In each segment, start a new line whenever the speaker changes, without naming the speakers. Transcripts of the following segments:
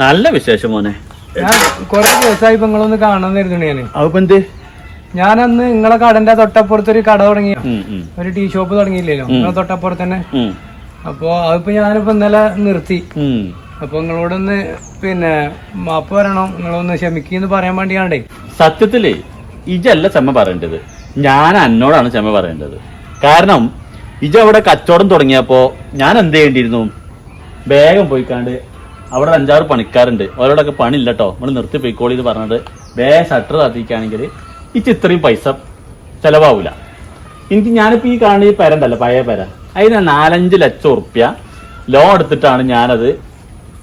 നല്ല വിശേഷം മോനെ.
ഞാൻ കൊറേ ദിവസമായി ഇപ്പൊ നിങ്ങളൊന്ന് കാണാൻ ഇരുന്നു ഞാൻ.
അതെന്ത് ഞാനന്ന്
ഞാൻ അന്ന് നിങ്ങളെ കടന്റെ തൊട്ടപ്പുറത്ത് ഒരു കട തുടങ്ങി. ഒരു ടീ ഷോപ്പ് തുടങ്ങിയില്ലല്ലോ. തൊട്ടപ്പുറത്തന്നെ തൊട്ടപ്പുറത്ത് തന്നെ.
ഉം,
അപ്പൊ അതിപ്പോ ഞാനിപ്പോ ഇന്നലെ നിർത്തി. അപ്പൊ നിങ്ങളോടൊന്ന് പിന്നെ മാപ്പ് പറയണം. നിങ്ങളൊന്ന് ക്ഷമിക്കെന്ന് പറയാൻ വേണ്ടിയാണ്ടേ
സത്യത്തിൽ ഇജല്ല ചെമ്മ പറയേണ്ടത്. ഞാൻ എന്നോടാണ് ചെമ്മ പറയേണ്ടത്. കാരണം ഇജ അവിടെ കച്ചവടം തുടങ്ങിയപ്പോ ഞാൻ എന്ത് ചെയ്യേണ്ടിയിരുന്നു? വേഗം പോയിക്കാണ്ട് അവിടെ അഞ്ചാറ് പണിക്കാരുണ്ട്. അവരോടൊക്കെ പണി ഇല്ലട്ടോ നമ്മൾ നിർത്തി പോയിക്കോളി എന്ന് പറഞ്ഞത് വേഗം ഷട്ടർ താത്തിക്കുകയാണെങ്കിൽ ഇച്ച് ഇത്രയും പൈസ ചെലവാവൂല. എനിക്ക് ഞാനിപ്പോ ഈ കാണുന്ന ഈ പരണ്ടല്ല പഴയ പര. അതിന് നാലഞ്ച് ലക്ഷം ഉറുപ്യ ലോൺ എടുത്തിട്ടാണ് ഞാനത്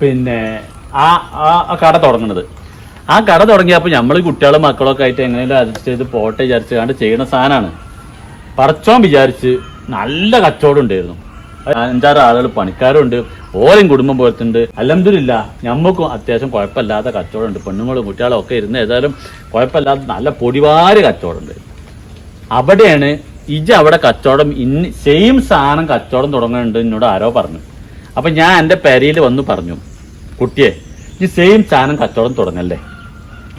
പിന്നെ ആ ആ- കട തുടങ്ങുന്നത് ആ കട തുടങ്ങിയപ്പോൾ നമ്മൾ കുട്ടികളും മക്കളൊക്കെ ആയിട്ട് എങ്ങനെയും അഡ്ജസ്റ്റ് ചെയ്ത് പോട്ടെ വിചാരിച്ച് കണ്ട് ചെയ്യുന്ന സാധനമാണ് പറച്ചോൻ വിചാരിച്ച് നല്ല കച്ചവടം ഉണ്ടായിരുന്നു. അഞ്ചാറ് ആളുകൾ പണിക്കാരുണ്ട് ഓരോ കുടുംബം പോലത്തുണ്ട്. അലഹമില്ല ഞമ്മക്കും അത്യാവശ്യം കുഴപ്പമില്ലാത്ത കച്ചവടം ഉണ്ട്. പെണ്ണുങ്ങളും കുട്ടികളും ഒക്കെ ഇരുന്ന് ഏതായാലും കുഴപ്പമില്ലാത്ത നല്ല പൊടിവാര് കച്ചവടം ഉണ്ട്. അവിടെയാണ് ഇജ അവിടെ കച്ചവടം ഇന്ന് സെയിം സാധനം കച്ചവടം തുടങ്ങുന്നുണ്ട് എന്നോട് ആരോ പറഞ്ഞു. അപ്പൊ ഞാൻ എന്റെ പെരയിൽ വന്ന് പറഞ്ഞു കുട്ടിയെ ഈ സെയിം സാധനം കച്ചവടം തുടങ്ങല്ലേ?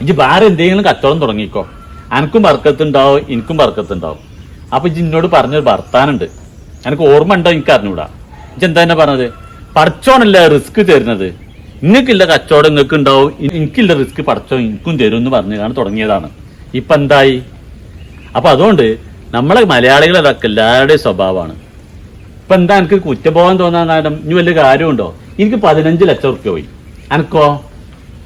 ഇജ് വേറെ എന്തെങ്കിലും കച്ചവടം തുടങ്ങിക്കോ. അനക്കും വർക്കത്തുണ്ടാവും എനിക്കും വർക്കത്തുണ്ടാവും. അപ്പോൾ ഇജ് എന്നോട് പറഞ്ഞൊരു ഭർത്താനുണ്ട് എനിക്ക് ഓർമ്മ ഉണ്ടോ എനിക്ക് അറിഞ്ഞൂടാ. ഇജ് എന്താ തന്നെ പറഞ്ഞത്? പഠിച്ചോണല്ല റിസ്ക് തരുന്നത്? നിങ്ങൾക്കില്ല കച്ചവടം നിങ്ങൾക്ക് ഉണ്ടാവും എനിക്കില്ല റിസ്ക് പഠിച്ചോ എനിക്കും തരും എന്ന് പറഞ്ഞാണ് തുടങ്ങിയതാണ്. ഇപ്പം എന്തായി? അപ്പോൾ അതുകൊണ്ട് നമ്മളെ മലയാളികളതൊക്കെ എല്ലാവരുടെയും സ്വഭാവമാണ്. ഇപ്പൊ എന്താ എനിക്ക് കുറ്റബോധം തോന്നാൻ നേരം ഇനി വലിയ കാര്യമുണ്ടോ? എനിക്ക് പതിനഞ്ച് ലക്ഷം റുപ്യ പോയി. അനക്കോ?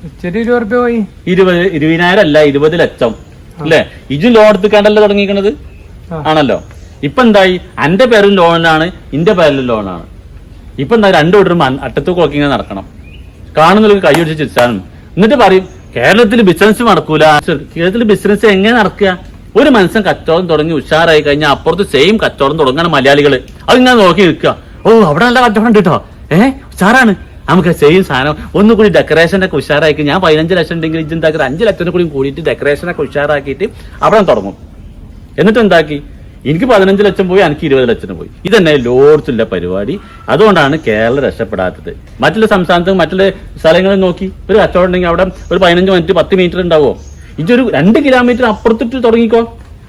ഇച്ചിരി ഇരുപത് റുപ്യ പോയി.
ഇരുപത് ഇരുപതിനായിരം അല്ല ഇരുപത് ലക്ഷം. അല്ലേ? ഇജു ലോൺ എടുത്തിക്കാണ്ടല്ലോ തുടങ്ങിയിരിക്കണത്?
ആ.
ആണല്ലോ. ഇപ്പൊ എന്തായി? എന്റെ പേരും ലോണാണ് ഇന്റെ പേരിലും ലോണാണ് ഇപ്പൊ എന്താ രണ്ടു കൂട്ടരും മൺ- അട്ടത്ത് കുളക്കിങ്ങനെ നടക്കണം. കാണുന്നവർക്ക് കൈയൊടിച്ച് ചിരിച്ചാലും. എന്നിട്ട് പറയും കേരളത്തിൽ ബിസിനസ് നടക്കൂല. കേരളത്തിൽ ബിസിനസ് എങ്ങനെ നടക്കുക? ഒരു മനുഷ്യൻ കച്ചവടം തുടങ്ങി ഉഷാറായി കഴിഞ്ഞാൽ അപ്പുറത്ത് സെയിം കച്ചവടം തുടങ്ങാണ് മലയാളികൾ അതിങ്ങനെ നോക്കി നിൽക്കുക. ഓ അവിടെ നല്ല കച്ചവടം ഉണ്ട് കേട്ടോ ഏഹ് ഉഷാറാണ്. നമുക്ക് സെയിം സാധനം ഒന്നുകൂടി ഡെക്കറേഷൻ ഒക്കെ ഉഷാറാക്കി ഞാൻ പതിനഞ്ച് ലക്ഷം ഉണ്ടെങ്കിൽ ഇജെന്താക്കി അഞ്ച് ലക്ഷത്തിന് കൂടി കൂടിയിട്ട് ഡെക്കറേഷൻ ഒക്കെ ഉഷാറാക്കിയിട്ട് അവിടെ തുടങ്ങും. എന്നിട്ട് എന്താക്കി? എനിക്ക് പതിനഞ്ച് ലക്ഷം പോയി എനിക്ക് ഇരുപത് ലക്ഷം പോയി. ഇതന്നെ ലോഡ്സിന്റെ പരിപാടി. അതുകൊണ്ടാണ് കേരളം രക്ഷപ്പെടാത്തത്. മറ്റുള്ള സംസ്ഥാനത്തും മറ്റുള്ള സ്ഥലങ്ങളിൽ നോക്കി. ഒരു കച്ചവടം ഉണ്ടെങ്കിൽ അവിടെ ഒരു പതിനഞ്ച് മിനിറ്റ് പത്ത് മീറ്റർ ഉണ്ടാവുമോ? ഇതൊരു രണ്ട് കിലോമീറ്റർ അപ്പുറത്തിട്ട് തുടങ്ങിക്കോ.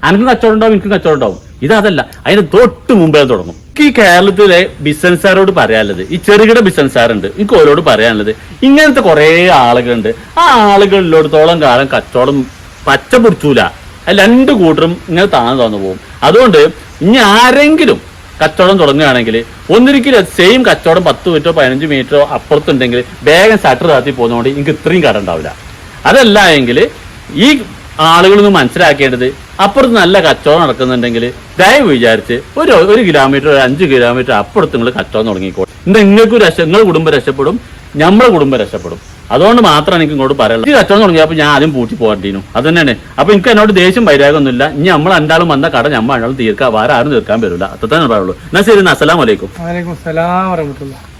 അനക്കും കച്ചവടം ഉണ്ടാവും എനിക്കും കച്ചവടം ഉണ്ടാവും. ഇതല്ല അതിന് തൊട്ട് മുമ്പേ തുടങ്ങും. ഈ കേരളത്തിലെ ബിസിനസ്സുകാരോട് പറയാനുള്ളത് ഈ ചെറുകിട ബിസിനസ്സുകാരുണ്ട് എനിക്ക് ഓരോട് പറയാനുള്ളത്. ഇങ്ങനത്തെ കുറേ ആളുകളുണ്ട്. ആ ആളുകളിലോടത്തോളം കാലം കച്ചവടം പച്ച പിടിച്ചൂല. രണ്ട് കൂട്ടരും ഇങ്ങനെ താഴ്ന്നു താന്നു പോകും അതുകൊണ്ട് ഇനി ആരെങ്കിലും കച്ചവടം തുടങ്ങുകയാണെങ്കിൽ ഒന്നിരിക്കലും സെയിം കച്ചവടം പത്ത് മീറ്ററോ പതിനഞ്ച് മീറ്ററോ അപ്പുറത്തുണ്ടെങ്കിൽ വേഗം ഷട്ടർ താത്തി പോകുന്നതുകൊണ്ട് എനിക്ക് ഇത്രയും കട ഉണ്ടാവില്ല. അതല്ല എങ്കിൽ ഈ ആളുകളൊന്ന് മനസ്സിലാക്കേണ്ടത് അപ്പുറത്ത് നല്ല കച്ചവടം നടക്കുന്നുണ്ടെങ്കിൽ ദയവ് വിചാരിച്ച് ഒരു ഒരു കിലോമീറ്റർ ഒരു അഞ്ച് കിലോമീറ്റർ അപ്പുറത്ത് നിങ്ങൾ കച്ചവടം തുടങ്ങിക്കോളും. എന്താ നിങ്ങൾക്ക് രക്ഷ നിങ്ങളുടെ കുടുംബം രക്ഷപ്പെടും നമ്മളെ കുടുംബം രക്ഷപ്പെടും. അതുകൊണ്ട് മാത്രമാണ് എനിക്ക് ഇങ്ങോട്ട് പറയുള്ളൂ ഈ കച്ചവടം തുടങ്ങിയപ്പോൾ ഞാൻ ആദ്യം പൂട്ടി പോകണ്ടീനു അത് തന്നെയാണ്. അപ്പൊ എനിക്ക് എന്നോട് ദേഷ്യം വൈരാഗമൊന്നുമില്ല ഇനി നമ്മൾ രണ്ടാളും വന്ന കട നമ്മൾ രണ്ടാളും തീർക്കാം. വേറെ ആരും തീർക്കാൻ വരില്ല. അത്ര തന്നെ പറയുള്ളൂ എന്നാ ശരി അസ്സലാം വലൈക്കും
വലൈക്കും